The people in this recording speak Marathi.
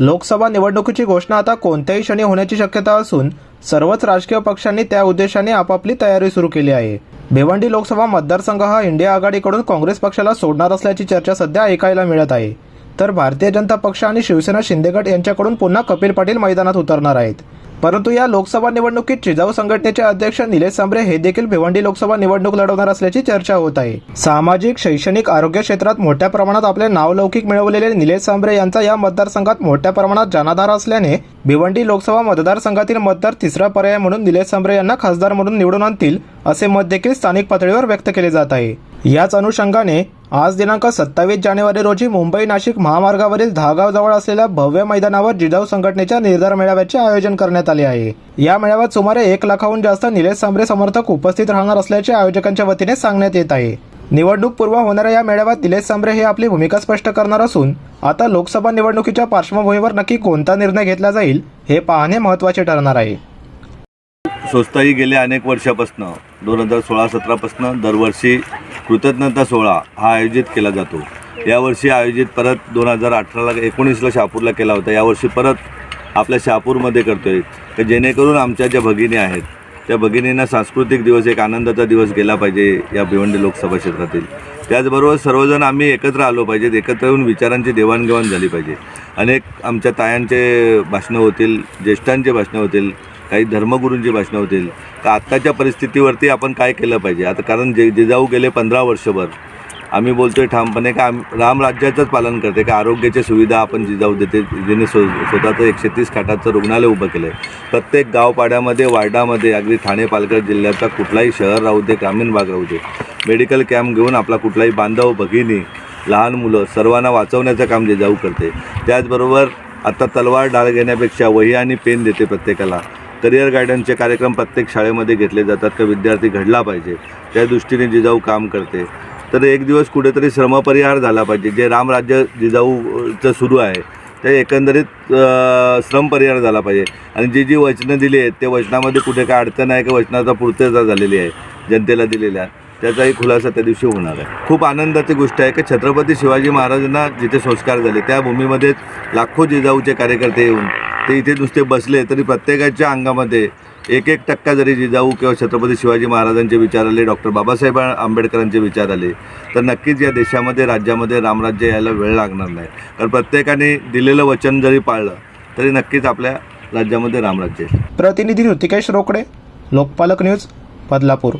लोकसभा निवडणुकीची घोषणा आता कोणत्याही क्षणी होण्याची शक्यता असून सर्वच राजकीय पक्षांनी त्या उद्देशाने आपापली तयारी सुरू केली आहे. भिवंडी लोकसभा मतदारसंघ हा इंडिया आघाडीकडून काँग्रेस पक्षाला सोडणार असल्याची चर्चा सध्या ऐकायला मिळत आहे. तर भारतीय जनता पक्ष आणि शिवसेना शिंदेगड यांच्याकडून पुन्हा कपिल पाटील मैदानात उतरणार आहेत. परंतु या लोकसभा निवडणुकीत चिजाऊ संघटनेचे अध्यक्ष निलेश सांबरे हे देखील भिवंडी लोकसभा निवडणूक लढवणार असल्याची चर्चा होत आहे. सामाजिक शैक्षणिक आरोग्य क्षेत्रात मोठ्या प्रमाणात आपले नावलौकिक मिळवलेले निलेश सांबरे यांचा या मतदारसंघात मोठ्या प्रमाणात जनाधार असल्याने भिवंडी लोकसभा मतदारसंघातील मतदार तिसरा पर्याय म्हणून निलेश सांबरे यांना खासदार म्हणून निवडून आणतील असे मत देखील स्थानिक पातळीवर व्यक्त केले जात आहे. याच अनुषंगाने आज दिनांक सत्तावीस जानेवारी रोजी मुंबई नाशिक महामार्गावरील धागावजवळ जवळ असलेल्या भव्य मैदानावर जिजाऊ संघटनेच्या निर्धार मेळाव्याचे आयोजन करण्यात आले आहे. या मेळाव्यात सुमारे एक लाखाहून जास्त निलेश सांबरे समर्थक उपस्थित राहणार असल्याचे आयोजकांच्या वतीने सांगण्यात येत आहे. निवडणूक पूर्व होणाऱ्या या मेळाव्यात निलेश सांबरे हे आपली भूमिका स्पष्ट करणार असून आता लोकसभा निवडणुकीच्या पार्श्वभूमीवर नक्की कोणता निर्णय घेतला जाईल हे पाहणे महत्त्वाचे ठरणार आहे. स्वस्तही गेल्या अनेक वर्षापासून दोन हजार सोळा सतरापासून दरवर्षी कृतज्ञता सोहळा हा आयोजित केला जातो. यावर्षी आयोजित परत दोन हजार अठराला एकोणीसला शहापूरला केला होता. यावर्षी परत आपल्या शहापूरमध्ये करतो आहे तर जेणेकरून आमच्या ज्या भगिनी आहेत त्या भगिनींना सांस्कृतिक दिवस एक आनंदाचा दिवस गेला पाहिजे या भिवंडी लोकसभा क्षेत्रातील. त्याचबरोबर सर्वजण आम्ही एकत्र आलो पाहिजेत एकत्र येऊन विचारांची देवाणघेवाण झाली पाहिजे. अनेक आमच्या तायांचे भाषणं होतील ज्येष्ठांचे भाषणं होतील काही धर्मगुरूंची भाषणं होतील. तर आत्ताच्या परिस्थितीवरती आपण काय केलं पाहिजे? आता कारण जे जिजाऊ गेले पंधरा वर्षभर. आम्ही बोलतोय ठामपणे का आम रामराज्याचंच पालन करते का आरोग्याच्या सुविधा आपण जिजाऊ देते जिने स्व स्वतःचं एकशे तीस खाटाचं रुग्णालय उभं केलं आहे प्रत्येक गावपाड्यामध्ये वार्डामध्ये अगदी ठाणे पालघर जिल्ह्याचा कुठलाही शहर राहू दे ग्रामीण भाग राहू दे मेडिकल कॅम्प घेऊन आपला कुठलाही बांधव भगिनी लहान मुलं सर्वांना वाचवण्याचं काम जिजाऊ करते. त्याचबरोबर आता तलवार डाळ घेण्यापेक्षा वही आणि पेन देते प्रत्येकाला. करिअर गायडन्सचे कार्यक्रम प्रत्येक शाळेमध्ये घेतले जातात का विद्यार्थी घडला पाहिजे. त्या दृष्टीने जिजाऊ काम करते. तर एक दिवस कुठेतरी श्रमपरिहार झाला पाहिजे. जे रामराज्य जिजाऊचं सुरू आहे ते एकंदरीत श्रम श्रमपरिहार झाला पाहिजे. आणि जी जी वचनं दिली आहेत त्या वचनामध्ये कुठे काय अडचण आहे का वचनाचा पूर्तता झालेली आहे जनतेला दिलेल्या त्याचाही खुलासा त्या दिवशी होणार आहे. खूप आनंदाची गोष्ट आहे की छत्रपती शिवाजी महाराजांना जिथे संस्कार झाले त्या भूमीमध्येच लाखो जिजाऊचे कार्यकर्ते येऊन ते इथे नुसते बसले तरी प्रत्येकाच्या अंगामध्ये एक एक टक्का जरी जिजाऊ किंवा छत्रपती शिवाजी महाराजांचे विचार आले डॉक्टर बाबासाहेब आंबेडकरांचे विचार आले तर नक्कीच या देशामध्ये राज्यामध्ये रामराज्य यायला वेळ लागणार नाही. कारण प्रत्येकाने दिलेलं वचन जरी पाळलं तरी नक्कीच आपल्या राज्यामध्ये रामराज्य प्रतिनिधी ऋतिकेश रोकडे लोकपालक न्यूज बदलापूर.